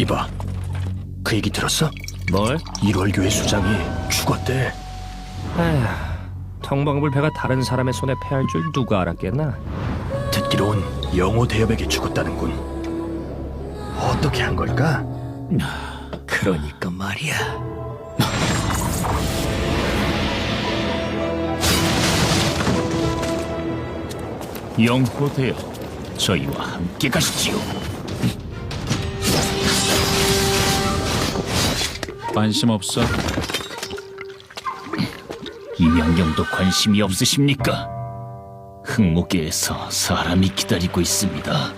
이봐, 그 얘기 들었어? 뭘? 1월 교회 수장이 죽었대. 아휴, 통방불 배가 다른 사람의 손에 패할 줄 누가 알았겠나? 듣기론 영호 대엽에게 죽었다는군. 어떻게 한 걸까? 그러니까 말이야. 영호되어 저희와 함께 가시지요. 관심 없어? 이 명령도 관심이 없으십니까? 흑목계에서 사람이 기다리고 있습니다.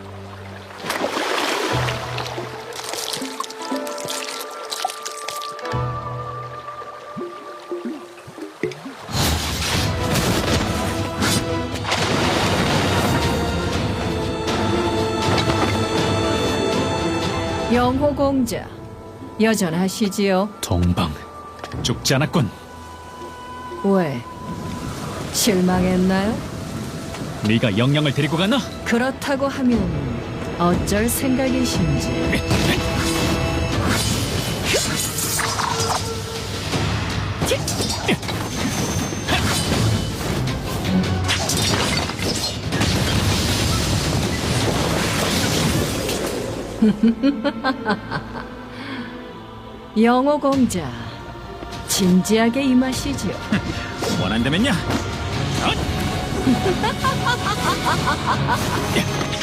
영호공자 여전하시지요? 동방 죽지 않았군. 왜? 실망했나요? 네가 영령을 데리고 가나? 그렇다고 하면 어쩔 생각이신지 영호공자. 진지하게 임하시지요 원한다면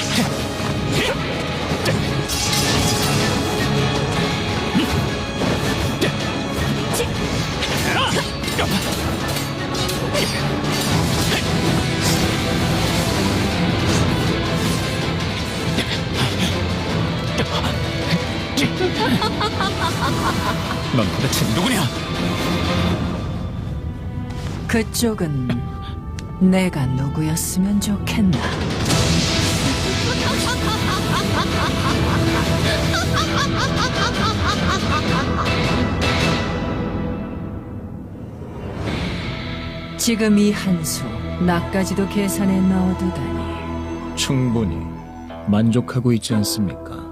야. 넌 도대체 누구냐? 그쪽은 내가 누구였으면 좋겠나 지금 이 한수 나까지도 계산에 넣어두다니 충분히 만족하고 있지 않습니까?